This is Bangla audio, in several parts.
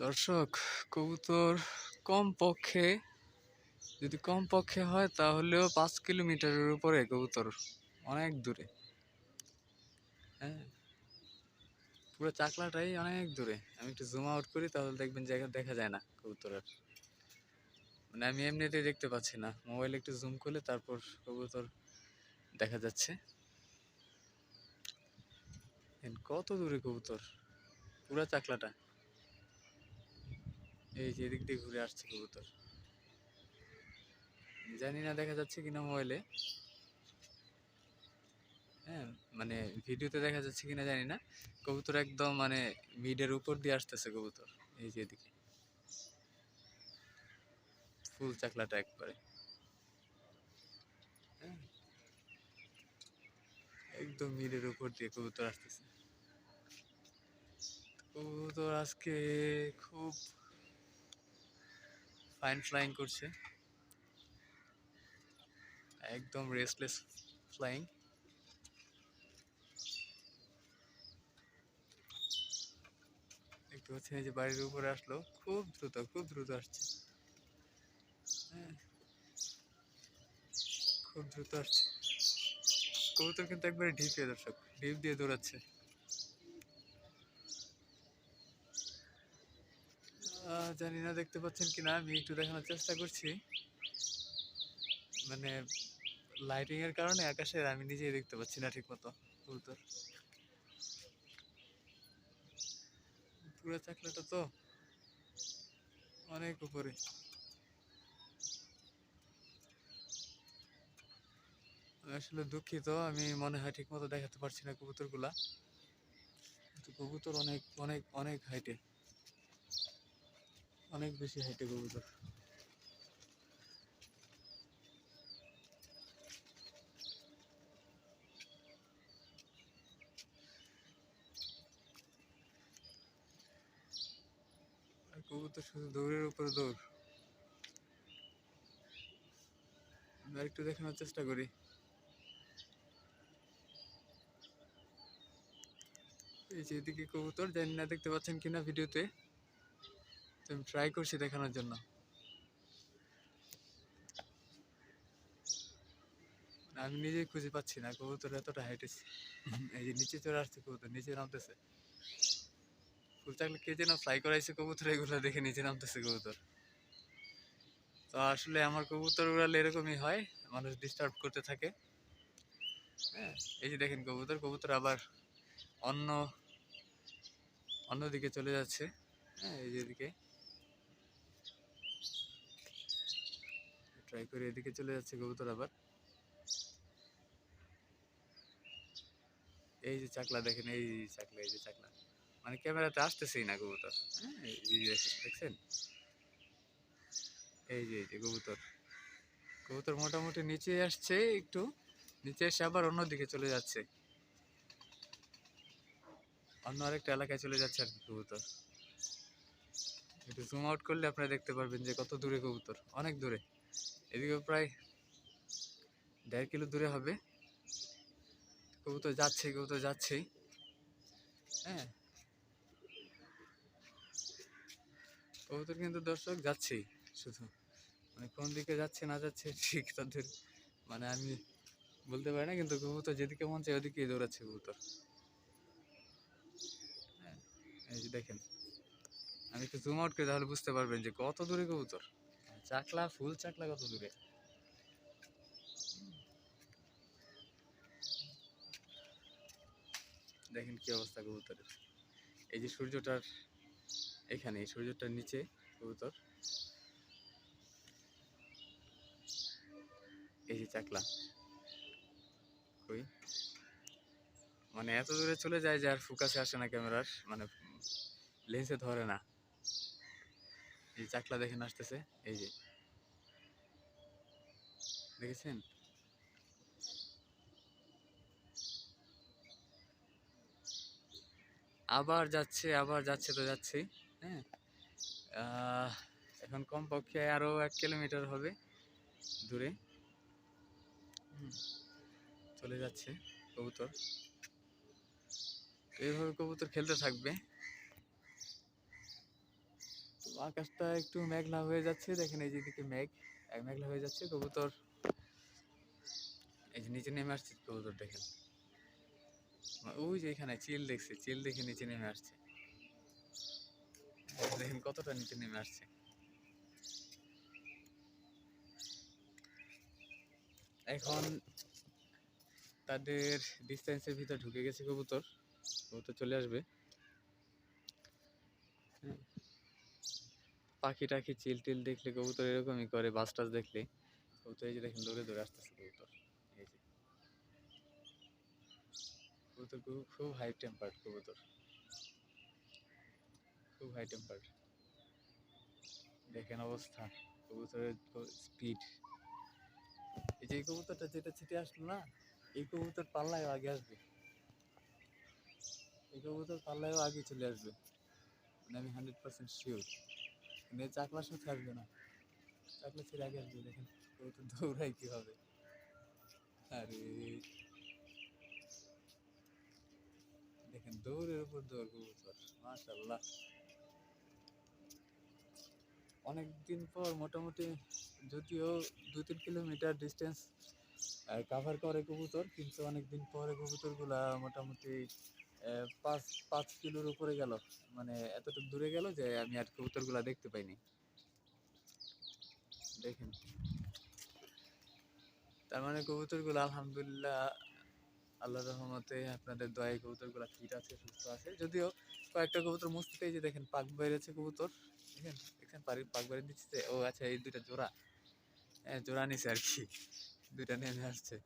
দর্শক, কবুতর কম পক্ষে যদি কম পক্ষে হয় তাহলেও পাঁচ কিলোমিটারের উপরে কবুতর অনেক দূরে। হ্যাঁ পুরো চাকলাটাই অনেক দূরে। আমি একটু জুম আউট করি তাহলে দেখবেন জায়গা দেখা যায় না কবুতরের। মানে আমি এমনিতেই দেখতে পাচ্ছি না। মোবাইলে একটু জুম করলে তারপর কবুতর দেখা যাচ্ছে। কত দূরে কবুতর। পুরা চাকলাটা। এই যে এদিক দিয়ে ঘুরে আসছে কবুতর। জানি না দেখা যাচ্ছে কিনা মোবাইলে হ্যাঁ মানে ভিডিওতে দেখা যাচ্ছে কিনা জানি না। কবুতর একদম মানে মিডের উপর দিয়ে আসতেছে কবুতর। এই যে এদিকে। ফুল চাকলাটা একবারে। হ্যাঁ। একদম মিডের উপর দিয়ে কবুতর আসতেছে। কবুতর আজকে খুব ফাইন ফ্লাইং করছে। একদম রেস্টলেস ফ্লাইং দেখতে পাচ্ছেন যে বাড়ির উপরে আসলো, খুব দ্রুত খুব দ্রুত আসছে। হ্যাঁ খুব দ্রুত আসছে। কবুতর কিন্তু একবারে ঢিপে দর্শক, ঢিপ দিয়ে দৌড়াচ্ছে। জানি না, দেখতে পাচ্ছেন কিনা, আমি একটু দেখানোর চেষ্টা করছি। মানে লাইটিং এর কারণে আকাশের, আমি নিজেই দেখতে পাচ্ছি না ঠিক মতো কবুতর পুরো চাকলাটা তো অনেক উপরে। আসলে দুঃখিত, আমি মনে হয় ঠিক মতো দেখাতে পারছি না কবুতরগুলা। কবুতর অনেক অনেক অনেক হাইটে অনেক বেশি হাইটে কবুতর কবুতর শুধু দৌড়ের উপরে দৌড়। একটু দেখানোর চেষ্টা করি। এই যে এদিকে কবুতর, জানি না, দেখতে পাচ্ছেন কিনা ভিডিওতে। আমি ট্রাই করছি দেখানোর জন্য। আমি নিজেই খুঁজে পাচ্ছি না, কবুতর এতটা হাইট এই যে নিচে চলে আসছে কবুতর, নিচে নামতেছে। ফুল চাকলে কে যেন ফ্লাই করাইছে কবুতর, এগুলো দেখে নিচে নামতেছে কবুতর। তো আসলে আমার কবুতর উড়ালে এরকমই হয়, মানুষ ডিস্টার্ব করতে থাকে। হ্যাঁ এই যে দেখেন কবুতর কবুতর আবার অন্য অন্যদিকে চলে যাচ্ছে। হ্যাঁ এই যে ট্রাই করে এদিকে চলে যাচ্ছে কবুতর আবার। এই যে চাকলা দেখেন, এই চাকলা, এই যে চাকলা। মানে ক্যামেরাতে আসতেছেই না কবুতর। হ্যাঁ দেখছেন? এই যে এই যে কবুতর। কবুতর মোটামুটি নিচে আসছে একটু, নিচে এসে আবার অন্যদিকে চলে যাচ্ছে। অন্য আরেকটা এলাকায় চলে যাচ্ছে আর কি কবুতর। একটু জুম আউট করলে আপনারা দেখতে পারবেন যে কত দূরে কবুতর, অনেক দূরে। এদিকে প্রায় দেড় কিলো দূরে হবে। কবুতর যাচ্ছে কবুতর যাচ্ছেই। হ্যাঁ। কবুতর কিন্তু দর্শক যাচ্ছেই শুধু। মানে কোন দিকে যাচ্ছে না যাচ্ছে ঠিক তাদের মানে আমি বলতে পারি না কিন্তু কবুতর যেদিকে মন চায় ওদিকেই দৌড়াচ্ছে কবুতর। হ্যাঁ, এই যে দেখেন। আমি একটু জুম আউট করে তাহলে বুঝতে পারবেন যে কত দূরে কবুতর। চাকলা, ফুল চাকলা কত দূরে? দেখেন কি অবস্থা কবুতরের এই যে সূর্যটার এখানে, এই সূর্যটার নিচে কবুতর। এই যে চাকলা। মানে এত দূরে চলে যায় যে আর ফোকাসে আসে না ক্যামেরার মানে লেন্সে ধরে না। এই চাকলা দেখেন আসতেছে, এই যে। দেখেছেন? আবার যাচ্ছে আবার যাচ্ছে তো যাচ্ছে হ্যাঁ? এখন কমপক্ষে আরও এক কিলোমিটার হবে দূরে। চলে যাচ্ছে কবুতর। এইভাবে কবুতর খেলতে থাকবে। আকাশটা একটু মেঘলা হয়ে যাচ্ছে। দেখেন এই যেদিকে মেঘ মেঘলা হয়ে যাচ্ছে। কবুতর এই যে নিচে নেমে আসছে কবুতর, দেখেন। ওই যে এখানে চিল দেখছে, চিল দেখে নিচে নেমে আসছে। দেখেন কতটা নিচে নেমে আসছে। এখন তাদের ডিস্টেন্সের ভিতর ঢুকে গেছে কবুতর। কবুতর চলে আসবে। পাখি টাখি চিল টিল দেখলে কবুতর এরকমই করে, বাস টাস দেখলে। কবুতর এই যে দেখেন দৌড়ে দৌড়ে আসতেছে কবুতর। এই যে। কবুতর খুব খুব হাই টেম্পার্ড কবুতর। খুব হাই টেম্পার্ড দেখেন অবস্থা, কবুতরের স্পিড এই যে কবুতরটা যেটা ছিটে আসলো না, এই কবুতর পাল্লায় আগে আসবে। এই কবুতর পাল্লায়ও আগে চলে আসবে। মানে আমি হান্ড্রেড পার্সেন্ট শিওর আসবে না। চাকলা ছেড়ে আগে আসবে, দেখেন কবুতর দৌড়াই কীভাবে আরে, দেখেন দৌড়ের উপর দৌড় কবুতর মাশাল্লাহ অনেক দিন পর মোটামুটি যদিও দু তিন কিলোমিটার ডিস্টেন্স কাভার করে কবুতর, কিন্তু অনেকদিন পরে কবুতরগুলা মোটামুটি পাঁচ পাঁচ কিলোর উপরে গেল। মানে এতটুকু দূরে গেল যে আমি আর কবুতরগুলা দেখতে পাইনি। দেখেন। তার মানে কবুতরগুলো আলহামদুলিল্লাহ আল্লাহ রহমতে আপনাদের দয়ায় কবুতরগুলো ফিট আছে, সুস্থ আছে। যদিও কয়েকটা কবুতর এই যে দেখেন পাক বেড়েছে কবুতর। দেখেন দেখেন পারি পাক বেড়ে দিচ্ছে। ও আচ্ছা এই দুইটা জোড়া। হ্যাঁ জোড়া নিছে আর কি। দুইটা নেমে আসছে।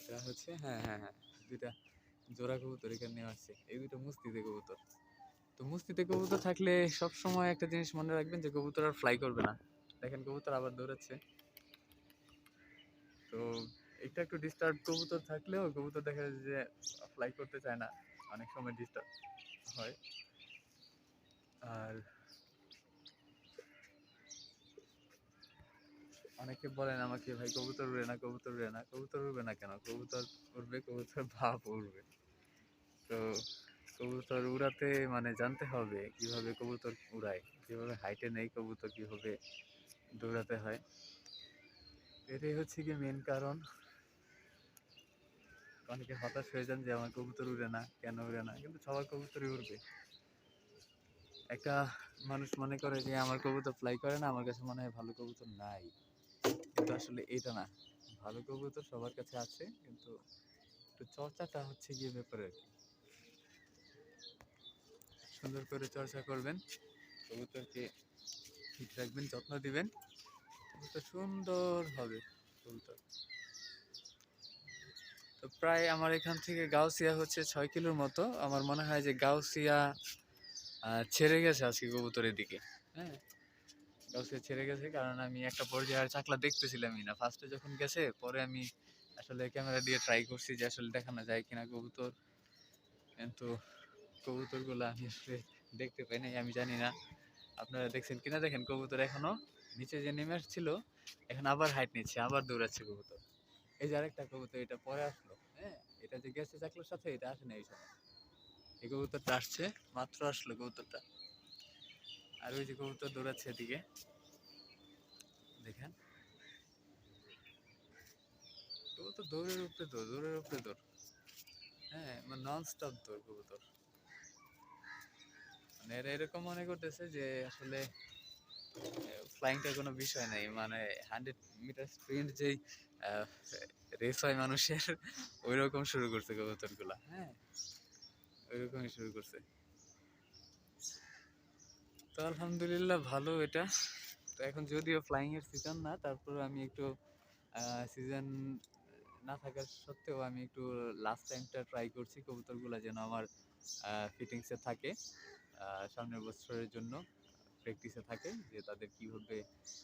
এটা হচ্ছে হ্যাঁ হ্যাঁ হ্যাঁ দুইটা জোড়া কবুতর এখানে নেওয়া আসছে এই দুটো মুস্তিতে কবুতর। তো মুস্তিতে কবুতর থাকলে সব সময় একটা জিনিস মনে রাখবেন যে কবুতর আর ফ্লাই করবে না। দেখেন কবুতর আবার দৌড়াচ্ছে। তো এটা একটু ডিস্টার্ব কবুতর থাকলেও কবুতর দেখা যায় যে ফ্লাই করতে চায় না। অনেক সময় ডিস্টার্ব হয়। আর অনেকে বলেন আমাকে, ভাই, কবুতর উড়ে না, কবুতর উড়ে না। কবুতর উড়বে না কেন? কবুতর উড়বে, কবুতর ভাব উড়বে। তো কবুতর উড়াতে মানে জানতে হবে কীভাবে কবুতর উড়ায়, কীভাবে হাইটে নেই কবুতর, কীভাবে দৌড়াতে হয়। এটাই হচ্ছে কি মেন কারণ। অনেকে হতাশ হয়ে যান যে, আমার কবুতর উড়ে না, কেন উড়ে না? কিন্তু সবার কবুতরই উড়বে। একটা মানুষ মনে করে যে, আমার কবুতর ফ্লাই করে না, আমার কাছে মনে হয় ভালো কবুতর নাই। কিন্তু আসলে এটা না। ভালো কবুতর সবার কাছে আছে, কিন্তু একটু চর্চাটা হচ্ছে গিয়ে ব্যাপারে আর কি। সুন্দর করে চর্চা করবেন। কবুতরকে ঠিক রাখবেন, যত্ন দিবেন। কবুতর সুন্দর হবে, কবুতর। তো প্রায় আমার এখান থেকে গাউসিয়া হচ্ছে ছয় কিলোর মতো। আমার মনে হয় যে গাউসিয়া ছেড়ে গেছে আজকে কবুতরের দিকে। হ্যাঁ? গাউসিয়া ছেড়ে গেছে, কারণ আমি একটা পর্যায়ের চাকলা দেখতেছিলামই না। ফার্স্টে যখন গেছে, পরে আমি আসলে ক্যামেরা দিয়ে ট্রাই করছি যে আসলে দেখানো যায় কিনা কবুতর। কিন্তু কবুতরগুলো আমি আসলে দেখতে পাই নাই, আমি জানি না। আপনারা দেখছেন কিনা? দেখেন, কবুতর এখনও নিচে যে নেমে আসছিল, এখন আবার হাইট নিচ্ছে, আবার দৌড়াচ্ছে কবুতর। এই যে আরেকটা কবুতর, এটা পরে আসলো হ্যাঁ? এটা যে গেছে চাকলার সাথে, এটা আসে না এই সময়। এই কবুতরটা আসছে, মাত্র আসলো কবুতরটা। আর ওই যে কবুতর দৌড়াচ্ছে এদিকে। দেখেন। দৌড়ের উপরে দৌড়, দৌড়ের উপরে দৌড়। হ্যাঁ মানে নন স্টপ দৌড় কবুতর। মানে এরা এরকম মনে করতেছে যে আসলে ফ্লাইংটা কোনো বিষয় নাই। মানে হান্ড্রেড মিটার স্প্রিন্ট যেই রেস হয় মানুষের ওই রকম শুরু করছে কবুতরগুলা। হ্যাঁ ওই রকমই শুরু করছে। তো আলহামদুলিল্লাহ ভালো এটা। তো এখন যদিও ফ্লাইং এর সিজন না তারপর আমি একটু সিজন না থাকার সত্ত্বেও আমি একটু লাস্ট টাইমটা ট্রাই করছি কবুতরগুলো যেন আমার ফিটিংসে থাকে সামনের বছরের জন্য প্র্যাকটিসে থাকে যে তাদের কীভাবে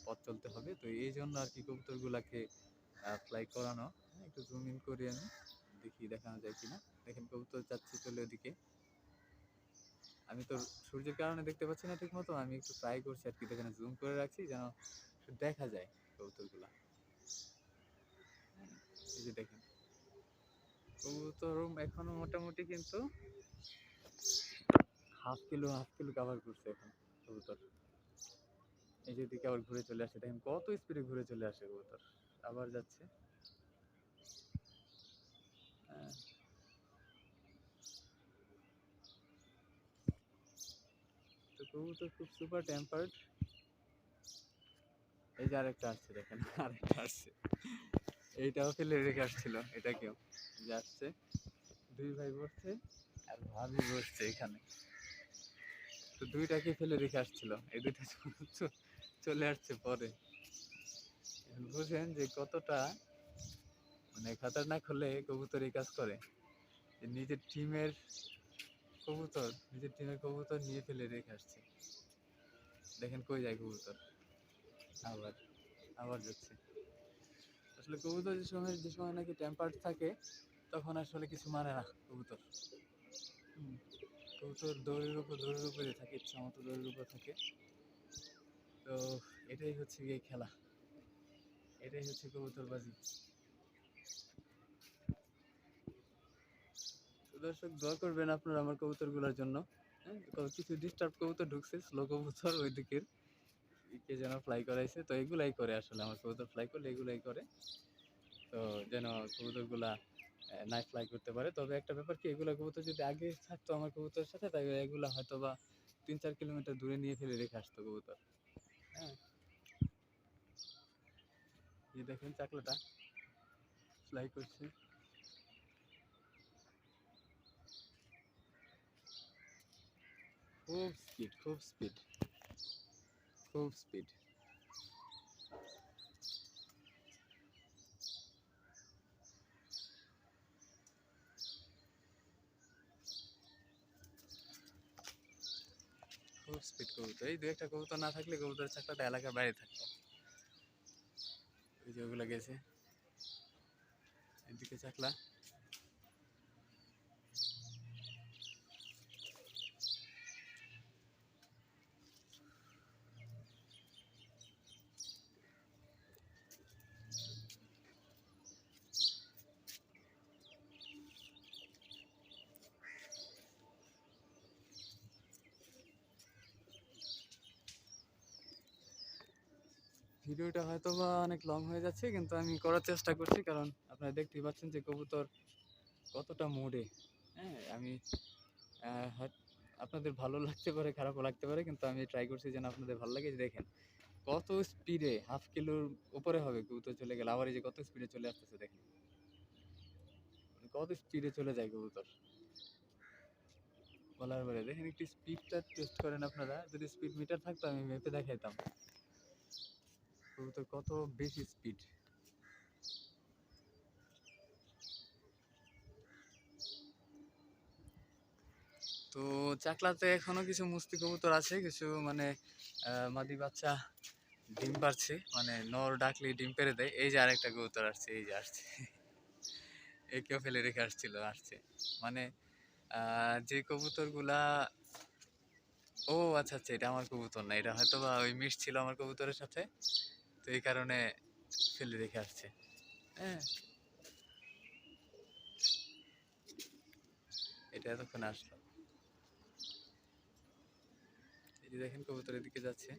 পথ চলতে হবে। তো এই জন্য আর কি কবুতরগুলাকে ফ্লাই করানো। হ্যাঁ, একটু জুম ইন করি আমি দেখি দেখানো যায় কিনা। দেখেন কবুতর যাচ্ছে চলে ওদিকে। আমি তো সূর্যের কারণে দেখতে পাচ্ছি না ঠিক মতো আমি একটু ট্রাই করছি আর কি এখানে জুম করে রাখছি যেন দেখা যায় কবুতরগুলা। এই যে দেখেন, কবুতর এখনও মোটামুটি কিন্তু half kilo half kilo cover করছে এখন কবুতর। এই যে দিকে আবার ঘুরে চলে আসে, দেখেন কত স্পিডে ঘুরে চলে আসে কবুতর। আবার যাচ্ছে। তো কবুতর খুব সুপার টেম্পার্ড এই যে আরেকটা আসছে দেখেন, আরেকটা আসছে। এইটাও ফেলে রেখে আসছিল, এটাকেও। যে আসছে, দুই ভাই বসছে আর ভাবি বসছে এখানে। তো দুইটাকে ফেলে রেখে আসছিল, এই দুইটা চলে আসছে পরে। বুঝেন যে কতটা মানে খাতারনাক হলে কবুতর এই কাজ করে। নিজের টিমের কবুতর, নিজের টিমের কবুতর নিয়ে ফেলে রেখে আসছে। দেখেন কই যায় কবুতর। আবার আবার যাচ্ছে। আসলে কবুতর যে সময় যে সময় নাকি টেম্পার্ড থাকে, তখন আসলে কিছু মানে না কবুতর। কবুতর দৌড়ের উপর, দৌড়ের উপরে থাকে, ইচ্ছা মতো দৌড়ের উপর থাকে। তো এটাই হচ্ছে গিয়ে খেলা। এটাই হচ্ছে কবুতরবাজি। দর্শক, দোয়া করবেন আপনারা আমার কবুতরগুলোর জন্য। হ্যাঁ কিছু ডিস্টার্ব কবুতর ঢুকছে স্লো কবুতর ওই দিকের কে যেন ফ্লাই করাইছে, তো এগুলাই করে আসলে আমার কবুতর ফ্লাই করলে এগুলাই করে। তো যেন কবুতরগুলা নাই ফ্লাই করতে পারে। তবে একটা ব্যাপার কি, এগুলা কবুতর যদি আগে থাকতো আমার কবুতরের সাথে, তাহলে এগুলা হয়তো বা তিন চার কিলোমিটার দূরে নিয়ে ফেলে রেখে আসতো কবুতর। হ্যাঁ। এই দেখেন চাকলাটা ফ্লাই করছে। খুব স্পিড খুব স্পিড খুব স্পিড খুব স্পিড কবুতর এই দু একটা কবুতর না থাকলে কবুতরের চাকলাটা এলাকার বাইরে থাকতো ওই যে ওগুলো গেছে এদিকে চাকলা ভিডিওটা হয়তো বা অনেক লং হয়ে যাচ্ছে, কিন্তু আমি করার চেষ্টা করছি, কারণ আপনারা দেখতেই পাচ্ছেন যে কবুতর কতটা মোড়ে। হ্যাঁ আমি আপনাদের ভালো লাগতে পারে, খারাপও লাগতে পারে, কিন্তু আমি ট্রাই করছি যেন আপনাদের ভালো লাগে। দেখেন, কত স্পিডে হাফ কিলোর উপরে হবে কবুতর চলে গেলে, আবার এই যে কত স্পিডে চলে আসতেছে, দেখেন। মানে কত স্পিডে চলে যায় কবুতর। বলার পরে দেখেন একটু স্পিডটা টেস্ট করেন আপনারা, যদি স্পিড মিটার থাকতো আমি মেপে দেখাইতাম। কবুতর কত বেশি স্পিড তো চাকলাতে এখনও কিছু মুস্তি কবুতর আছে, কিছু মানে মাদি বাচ্চা ডিম পারছে মানে নর ডাকলে ডিম পেরে দেয়। এই যে আরেকটা কবুতর আসছে, এই যে আসছে। একেও ফেলে রেখে আসছিল, আসছে। মানে যে কবুতরগুলা, ও আচ্ছা আচ্ছা এটা আমার কবুতর না, এটা হয়তো বা ওই মিশ ছিল আমার কবুতরের সাথে। তো এই কারণে ফেলে রেখে আসছে। হ্যাঁ এটা এতক্ষণ আসলো। এই যে দেখেন কবুতর এদিকে যাচ্ছে।